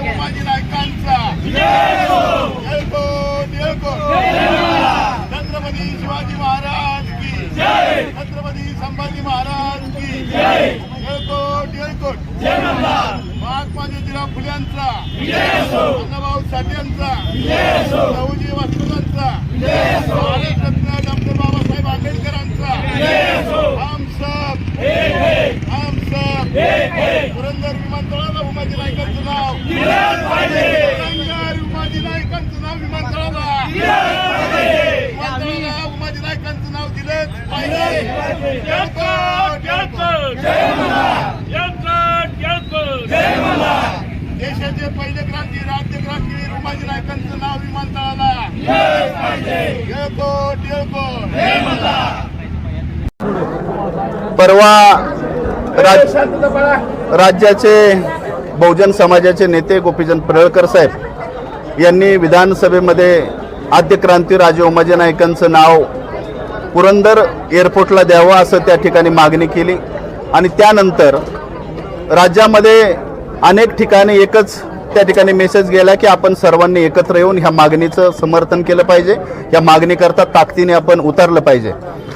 उमाजी नायकांचा. येळकोट, येळकोट. छत्रपती शिवाजी महाराज की. छत्रपती संभाजी महाराज की. येळकोट येळकोट महात्मा ज्योतिराव फुल्यांचा. अण्णाभाऊ साठ्यांचा लहुजी वासुदांचा. भारतरत्न डॉक्टर बाबासाहेब आंबेडकरांचा हम सब हम सब पुरंदर विमानतळाला उमाजी नायकांचं नाव पुरंदर उमाजी नायकांचं नाव नाव दिलेच. देशाचे पहिले क्रांती राज्य क्रांतीवीर उमाजी नायकांचं नाव विमानतळाला परवा राज राज्याचे बहुजन समाजाचे नेते गोपीचंद पडळकर साहेब यांनी विधानसभेमध्ये आद्य क्रांती राजे उमाजी नायकांचं नाव पुरंदर एअरपोर्टला द्यावं असं त्या ठिकाणी मागणी केली. आणि त्यानंतर राज्यामध्ये अनेक ठिकाणी एकच त्या ठिकाणी मेसेज गेला की आपण सर्वांनी एकत्र येऊन ह्या मागणीचं समर्थन केलं पाहिजे. या मागणीकरता ताकदीने आपण उतरलं पाहिजे.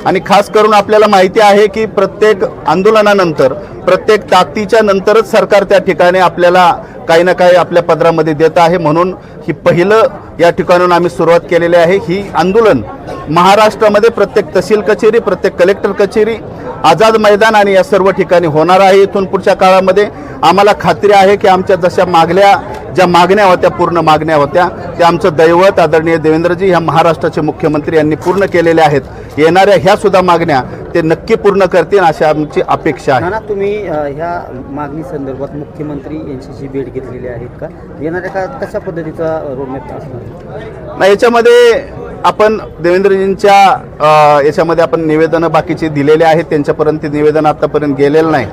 आणि खास करून आपल्याला माहिती आहे की प्रत्येक आंदोलनानंतर प्रत्येक ताकदीच्या नंतरच सरकार त्या ठिकाणी आपल्याला काही ना काही आपल्या पदरामध्ये देत आहे. म्हणून ही पहिलं या ठिकाणून आम्ही सुरुवात केलेली आहे. ही आंदोलन महाराष्ट्रामध्ये प्रत्येक तहसील कचेरी प्रत्येक कलेक्टर कचेरी आझाद मैदान आणि या सर्व ठिकाणी होणार आहे. इथून पुढच्या काळामध्ये आम्हाला खात्री आहे की आमच्या जशा मागल्या ज्या मागण्या होत्या पूर्ण मागण्या होत्या त्या आमचं दैवत आदरणीय देवेंद्रजी ह्या महाराष्ट्राचे मुख्यमंत्री यांनी पूर्ण केलेल्या आहेत. येणाऱ्या ह्या सुद्धा मागण्या ते नक्की पूर्ण करतील अशी आमची अपेक्षा आहे. नाना तुम्ही ह्या मागणी संदर्भात मुख्यमंत्री यांच्याशी भेट घेतलेली आहेत का? येणाऱ्या काळात कशा पद्धतीचा रोडमॅप असणार? नाही याच्यामध्ये आपण देवेंद्रजींच्या याच्यामध्ये आपण निवेदनं बाकीचे दिलेले आहेत. त्यांच्यापर्यंत ते निवेदन आतापर्यंत गेलेलं नाही.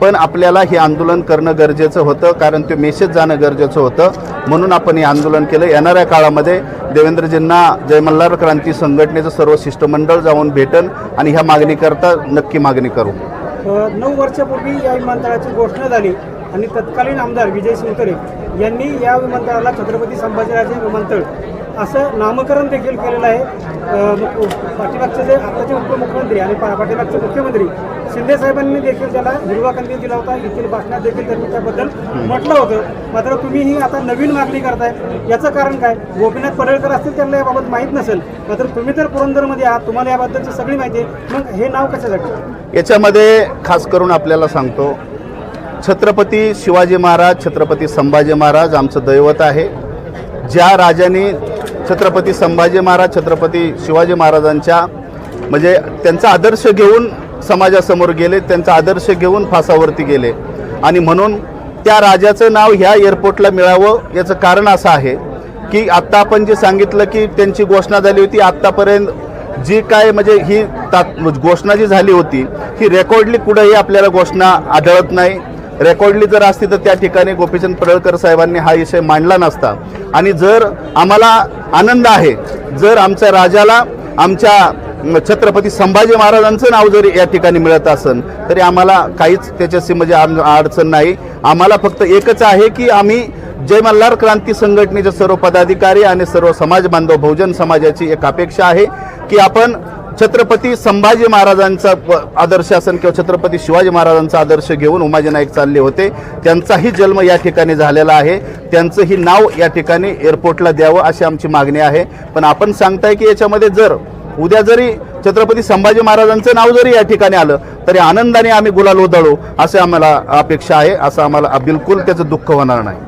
पण आपल्याला हे आंदोलन करणं गरजेचं होतं कारण ते मेसेज जाणं गरजेचं होतं. म्हणून आपण हे आंदोलन केलं. येणाऱ्या काळामध्ये देवेंद्रजींना जय मल्हार क्रांती संघटनेचं सर्व शिष्टमंडळ जाऊन भेटन आणि ह्या मागणीकरता नक्की मागणी करू. नऊ वर्षापूर्वी या विमानतळाची घोषणा झाली आणि तत्कालीन आमदार विजय शिवतरे यांनी या विमानतळाला छत्रपती संभाजीराजे विमानतळ असं नामकरण देखील केलेलं आहे. पाठीमागचे जे आताचे उपमुख्यमंत्री आणि पा- पाठीमागचे मुख्यमंत्री शिंदे साहेबांनी देखील त्याला हिरवा कंदील दिला होता येथील भाषणात देखील त्यांनी त्याबद्दल म्हटलं होतं. मात्र तुम्ही ही आता नवीन मागणी करताय. याचं कारण काय? गोपीनाथ पडळकर असतील त्यांना याबाबत माहीत नसेल. मात्र तुम्ही तर पुरंदरमध्ये आहात. तुम्हाला याबद्दलची सगळी माहिती आहे. मग हे नाव कशासाठी? याच्यामध्ये खास करून आपल्याला सांगतो छत्रपती शिवाजी महाराज छत्रपती संभाजी महाराज आमचं दैवत आहे. ज्या राजांनी छत्रपती संभाजी महाराज छत्रपती शिवाजी महाराजांच्या म्हणजे त्यांचा आदर्श घेऊन समाजासमोर गेले त्यांचा आदर्श घेऊन फासावरती गेले. आणि म्हणून त्या राजाचं नाव ह्या एअरपोर्टला मिळावं याचं कारण असं आहे की आत्ता आपण जे सांगितलं की त्यांची घोषणा झाली होती आत्तापर्यंत जी काय म्हणजे ही तात घोषणा जी झाली होती ही रेकॉर्डली कुठंही आपल्याला घोषणा आढळत नाही. रेकॉर्डली जर असती तर त्या ठिकाणी गोपीचंद पडळकर साहेबांनी हा विषय मांडला नसता. आणि जर आम्हाला आनंद आहे जर आमच्या राजाला आमच्या छत्रपती संभाजी महाराजांचं नाव जरी या ठिकाणी मिळत असेल तरी आम्हाला काहीच त्याच्याशी म्हणजे आम- अडचण नाही. आम्हाला फक्त एकच आहे की आम्ही जय मल्हार क्रांती संघटनेचे सर्व पदाधिकारी आणि सर्व समाज बांधव बहुजन समाजाची एक अपेक्षा आहे की आपण छत्रपती संभाजी महाराजांचा आदर्श असेल किंवा छत्रपती शिवाजी महाराजांचा आदर्श घेऊन उमाजी नाईक चालले होते. त्यांचाही जन्म या ठिकाणी झालेला आहे. त्यांचंही नाव या ठिकाणी एअरपोर्टला द्यावं अशी आमची मागणी आहे. पण आपण सांगताय की याच्यामध्ये जर उद्या जरी छत्रपती संभाजी महाराजांचं नाव जरी या ठिकाणी आलं तरी आनंदाने आम्ही गुलाल उधळू असे आम्हाला अपेक्षा आहे. असं आम्हाला बिलकुल त्याचं दुःख होणार नाही.